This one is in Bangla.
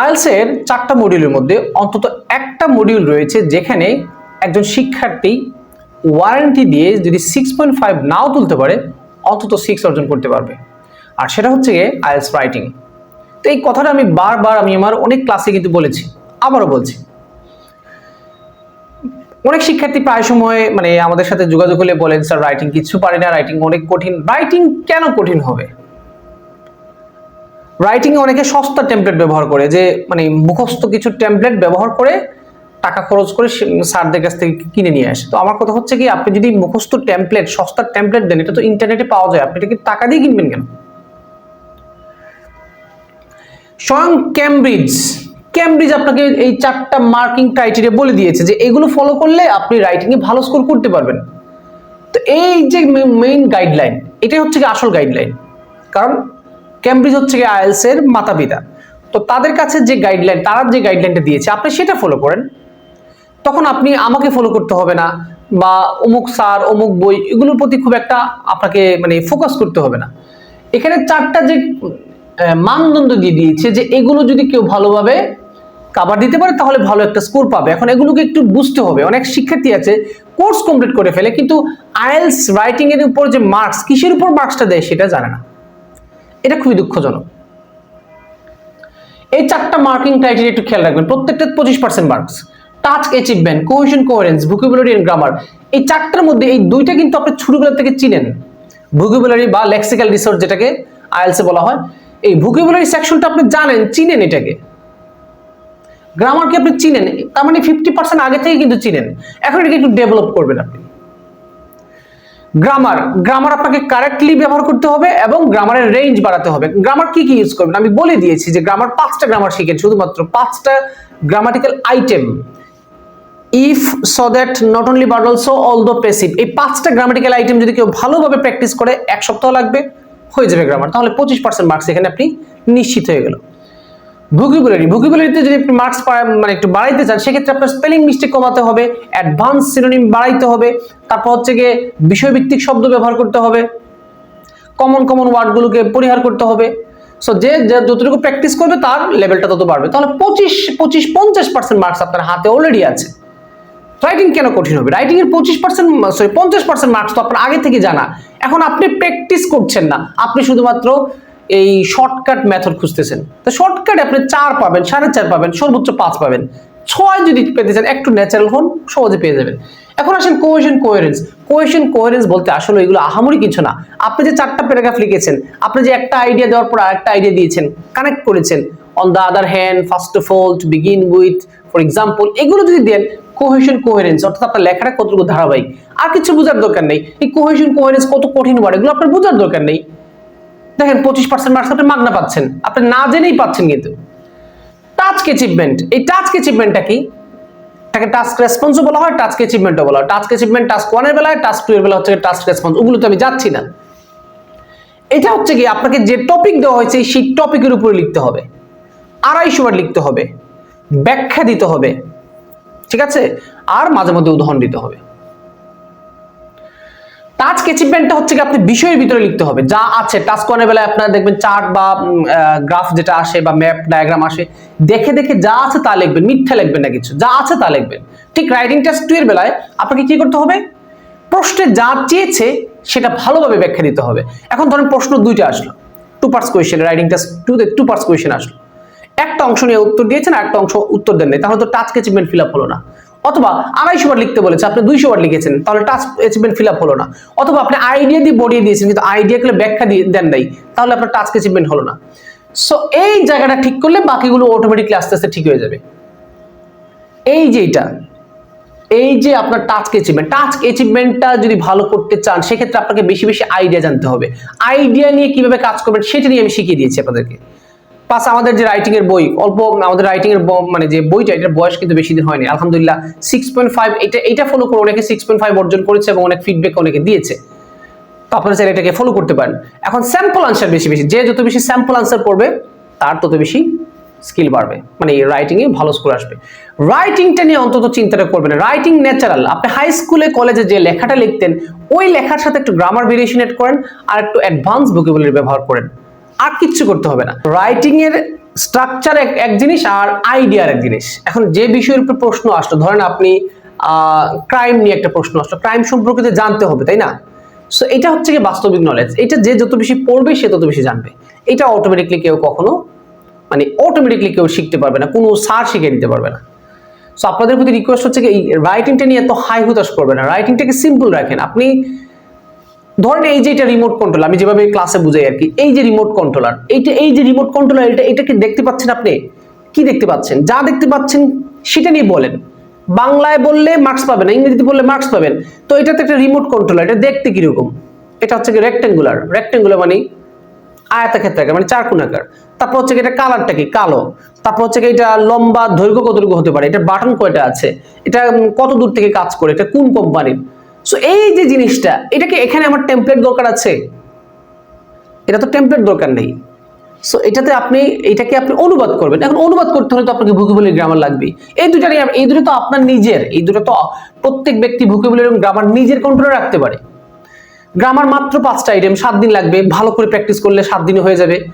আইএলসের চারটা মডিউলের মধ্যে অন্তত একটা মডিউল রয়েছে যেখানে একজন শিক্ষার্থী ওয়ারেন্টি দিয়ে যদি সিক্স পয়েন্ট ফাইভ নাও তুলতে পারে, অন্তত সিক্স অর্জন করতে পারবে। আর সেটা হচ্ছে আইএলস রাইটিং তো এই কথাটা আমি বারবার আমি আমার অনেক ক্লাসে কিন্তু বলেছি, আবারও বলছি। অনেক শিক্ষার্থী প্রায় সময় মানে আমাদের সাথে যোগাযোগ হলে বলেন, স্যার রাইটিং কিছু পারি না রাইটিং অনেক কঠিন। রাইটিং কেন কঠিন হবে? রাইটিং এ অনেকে সস্তা টেমপ্লেট ব্যবহার করে যে মানে মুখস্থ কিছু টেমপ্লেট ব্যবহার করে টাকা খরচ করে স্যারদের কাছ থেকে কিনে নিয়ে আসে। তো আমার কথা হচ্ছে কি, আপনি যদি মুখস্থ টেমপ্লেট সস্তা টেমপ্লেট দেন, এটা তো ইন্টারনেটে পাওয়া যায়, আপনি এটা কি টাকা দিয়ে কিনবেন কেন? স্বয়ং ক্যামব্রিজ ক্যামব্রিজ আপনাকে এই চারটা মার্কিং ক্রাইটেরিয়া বলে দিয়েছে যে, এগুলো ফলো করলে আপনি রাইটিংয়ে ভালো স্কোর করতে পারবেন। তো এই যে মেইন গাইডলাইন এটাই হচ্ছে কি আসল গাইডলাইন কারণ ক্যামব্রিজ হচ্ছে কি আইএলস এর মাতা পিতা তো তাদের কাছে যে গাইডলাইন তারা যে গাইডলাইনটা দিয়েছে, আপনি সেটা ফলো করেন। তখন আপনি আমাকে ফলো করতে হবে না, বা অমুক স্যার, অমুক বই, এগুলোর প্রতি খুব একটা আপনাকে মানে ফোকাস করতে হবে না। এখানে চারটা যে মানদণ্ড দিয়ে দিয়েছে যে এগুলো যদি কেউ ভালোভাবে কাভার দিতে পারে, তাহলে ভালো একটা স্কোর পাবে। এখন এগুলোকে একটু বুঝতে হবে। অনেক শিক্ষার্থী আছে কোর্স কমপ্লিট করে ফেলে, কিন্তু আইএলস রাইটিং এর উপর যে মার্কস কিসের উপর মার্কসটা দেয় সেটা জানে না। এটা খুবই দুঃখজনক। এই চারটা মার্কিং ক্রাইটেরিয়া একটু খেয়াল রাখবেন। প্রত্যেকটা পঁচিশ percent marks task achievement cohesion coherence vocabulary and grammar এই চারটার মধ্যে এই দুইটা কিন্তু আপনি ছোটবেলা থেকে চিনেন। ভোকাবুলারি বা লেক্সিক্যাল রিসোর্স যেটাকে আইএলসে বলা হয়, এই ভোকাবুলারি সেকশনটা আপনি জানেন, চিনেন এটাকে। গ্রামারকে আপনি চিনেন? তার মানে ফিফটি পার্সেন্ট আগে থেকে কিন্তু চিনেন। এখন এটাকে একটু ডেভেলপ করবেন আপনি। গ্রামার গ্রামার আপনাকে কারেক্টলি ব্যবহার করতে হবে এবং গ্রামারের রেঞ্জ বাড়াতে হবে। গ্রামার কি কি ইউজ করবেন? আমি বলে দিয়েছি যে গ্রামার পাঁচটা গ্রামার শিখেন, শুধুমাত্র পাঁচটা grammatical item if so that not only but also all the passive এই পাঁচটা গ্রামাটিক্যাল আইটেম যদি কেউ ভালোভাবে প্র্যাকটিস করে, এক সপ্তাহ লাগবে, হয়ে যাবে গ্রামার তাহলে পঁচিশ পার্সেন্ট মার্কস এখানে আপনি নিশ্চিত হয়ে গেল। ভোকাবুলারি ভোকাবুলারিতে যদি আপনি মার্কস মানে একটু বাড়াইতে চান, সেক্ষেত্রে আপনার স্পেলিং মিস্টেক কমাতে হবে অ্যাডভান্স সিনোনিম বাড়াইতে হবে, তারপর হচ্ছে গিয়ে বিষয়ভিত্তিক শব্দ ব্যবহার করতে হবে কমন কমন ওয়ার্ডগুলোকে পরিহার করতে হবে। সো যে যতটুকু প্র্যাকটিস করবে, তার লেভেলটা তত বাড়বে। তাহলে পঁচিশ পঁচিশ, পঞ্চাশ পার্সেন্ট মার্কস আপনার হাতে অলরেডি আছে। রাইটিং কেন কঠিন হবে? রাইটিং এর পঁচিশ পার্সেন্ট সরি পঞ্চাশ পার্সেন্ট মার্কস তো আপনার আগে থেকে জানা। এখন আপনি প্র্যাকটিস করছেন না। আপনি শুধুমাত্র এই শর্টকাট মেথড খুঁজতেছেন। তো শর্টকাট আপনি চার পাবেন, সাড়ে চার পাবেন, সর্বোচ্চ পাঁচ পাবেন। ছয় যদি পেতে চান, একটু ন্যাচারাল হন, সহজে পেয়ে যাবেন। এখন আসেন কোয়েশন কোয়ারেন্স কোয়েশন কোয়ারেন্স বলতে আসলে এগুলো আহামরি কিছু না। আপনি যে চারটা প্যারাগ্রাফ লিখেছেন, আপনি যে একটা আইডিয়া দেওয়ার পর আরেকটা আইডিয়া দিয়েছেন কানেক্ট করেছেন on the other hand first of all to begin with for example এগুলো যদি দেন কোহেশন কোহেরেন্স অর্থাৎ আপনার লেখাটা কতটুকু ধারাবাহিক, আর কিছু বোঝার দরকার নেই। এই কোহেশন কোহেরেন্স কত কঠিন ওয়ার্ড এগুলো আপনার বোঝার দরকার নেই। দেখেন পঁচিশ পার্সেন্ট মার্কস আপনি মাগনা পাচ্ছেন। আপনি না জেনেই পাচ্ছেন কিন্তু। টাস্ক অ্যাচিভমেন্ট এই টাস্ক অ্যাচিভমেন্টটা কি? এটাকে টাস্ক রেসপন্সও বলা হয় টাস্ক অ্যাচিভমেন্টও বলা হয়। টাস্ক অ্যাচিভমেন্ট টাস্ক ওয়ানের বেলায় টাস্ক টু এর বেলা হচ্ছে টাস্ক রেসপন্স ওগুলোতে আমি যাচ্ছি না। এটা হচ্ছে কি, আপনাকে যে টপিক দেওয়া হয়েছে, সেই টপিকের উপরে লিখতে হবে। আড়াইশো বার লিখতে হবে। ব্যাখ্যা দিতে হবে। ঠিক আছে? আর মাঝে মধ্যে উদাহরণ দিতে হবে। টাস্ক অ্যাচিভমেন্টটা হচ্ছে কি আপনি বিষয়ের ভিতরে লিখতে হবে। যা আছে টাস্ক ওয়ানের বেলায় আপনার দেখবেন চার্ট বা গ্রাফ যেটা আসে বা ম্যাপ ডায়াগ্রাম আসে, দেখে দেখে যা আছে তা লিখবেন, মিথ্যা লিখবেন না কিছু। যা আছে তা লিখবেন। ঠিক রাইটিং টেস্ট টু এর বেলায় আপনাকে কি করতে হবে? প্রশ্নে যা চেয়েছে সেটা ভালোভাবে ব্যাখ্যা দিতে হবে। এখন ধরেন প্রশ্ন দুইটা আসলো। Two parts question writing test two two parts question আসলো। একটা অংশ নিয়ে উত্তর দিয়েছেন আর একটা অংশ উত্তর দেন নাই তাহলে তো টাস্ক অ্যাচিভমেন্ট ফিল আপ হলো না। অথবা আড়াইশো বার লিখতে বলেছে, আপনি দুইশো বার লিখেছেন, তাহলে টাস্ক অ্যাচিভমেন্ট ফিল আপ হলো না। অথবা আপনি আইডিয়া দিয়ে বড়িয়ে দিয়েছেন, কিন্তু আইডিয়া গুলো ব্যাখ্যা দিয়ে দেন নাই, তাহলে আপনার টাস্ক অ্যাচিভমেন্ট হলো না। সো এই জায়গাটা ঠিক করলে বাকিগুলো অটোমেটিকলি আস্তে আস্তে ঠিক হয়ে যাবে। এই যে এটা, এই যে আপনার টাস্ক অ্যাচিভমেন্ট টাস্ক অ্যাচিভমেন্টটা যদি ভালো করতে চান, সেক্ষেত্রে আপনাকে বেশি বেশি আইডিয়া জানতে হবে। আইডিয়া নিয়ে কীভাবে কাজ করবেন, সেটা নিয়ে আমি শিখিয়ে দিয়েছি আপনাদেরকে। পাস আমাদের যে রাইটিং এর বই, অল্প আমাদের রাইটিং এর মানে যে বইটা, এটার বয়স কিন্তু বেশি দিন হয়নি। আলহামদুলিল্লাহ সিক্স পয়েন্ট ফাইভ এটা এটা ফলো করে অনেকে সিক্স পয়েন্ট ফাইভ অর্জন করেছে এবং অনেক ফিডব্যাক অনেকে দিয়েছে। তো আপনারা চাইলে এটাকে ফলো করতে পারেন। এখন স্যাম্পল আনসার বেশি বেশি, যে যত বেশি স্যাম্পল আনসার পড়বে, তার তত বেশি স্কিল বাড়বে। মানে রাইটিংয়ে ভালো স্কোর আসবে। রাইটিংটা নিয়ে অন্তত চিন্তাটা করবেন রাইটিং ন্যাচারাল আপনি হাই স্কুলে কলেজে যে লেখাটা লিখতেন, ওই লেখার সাথে একটু গ্রামার ভেরিয়েশন এড করেন আর একটু অ্যাডভান্স ভোকাবুলারি ব্যবহার করেন। আর কিচ্ছু করতে হবে না। রাইটিং এর স্ট্রাকচার এক জিনিস আর আইডিয়ার এক জিনিস। এখন যে বিষয়ের উপর প্রশ্ন আসলো, ধরেন আপনি ক্রাইম নিয়ে একটা প্রশ্ন আসলো। ক্রাইম সম্পর্কে জানতে হবে, তাই না? সো এটা হচ্ছে কি বাস্তবিক নলেজ এটা যে যত বেশি পড়বে, সে তত বেশি জানবে। এটা অটোমেটিকলি কেউ কখনো মানে অটোমেটিকলি কেউ শিখতে পারবে না। কোনো সার শিখে দিতে পারবে না। সো আপনাদের প্রতি রিকোয়েস্ট হচ্ছে কি এই রাইটিংটা নিয়ে এত হাই হুতাশ করবে না। রাইটিংটাকে সিম্পল রাখেন। আপনি ধরেন এই যে এটা রিমোট কন্ট্রোল আমি যেভাবে ক্লাসে বুঝাই আর কি এই যে রিমোট কন্ট্রোলার এইটা এই যে রিমোট কন্ট্রোলার এটা কি দেখতে পাচ্ছেন আপনি? কি দেখতে পাচ্ছেন? যা দেখতে পাচ্ছেন, সেটা নিয়ে বলেন। বাংলায় বললে মার্কস পাবেন ইংরেজিতে বললে মার্কস পাবেন। তো এটা তো একটা রিমোট কন্ট্রোলার এটা দেখতে কীরকম? এটা হচ্ছে কি রেক্টেঙ্গুলার রেক্টেঙ্গুলার মানে আয়তাক্ষেত্রাকার মানে চার কোণাকার তারপর হচ্ছে কি এটা কালারটা কি? কালো। তারপর হচ্ছে কি এটা লম্বা দৈর্ঘ্য কতটুকু হতে পারে? এটা বাটন কয়টা আছে? এটা কত দূর থেকে কাজ করে? এটা কোন কোম্পানির সো এই যে জিনিসটা, এটাকে এখানে আমার টেমপ্লেট দরকার আছে। এটা তো টেমপ্লেট দরকার নেই। সো এটাতে আপনি, এটাকে আপনি অনুবাদ করবেন। এখন অনুবাদ করতে হলে তো আপনাকে ভুকেবুলারি গ্রামার লাগবে এই দুটা নিয়ে- এই দুটো তো আপনার নিজের, এই দুটো তো প্রত্যেক ব্যক্তি ভুকেবুলারি এবং গ্রামার নিজের কন্ট্রোলে রাখতে পারে। গ্রামার মাত্র পাঁচটা আইটেম সাত দিন লাগবে। ভালো করে প্র্যাকটিস করলে সাত দিনে হয়ে যাবে।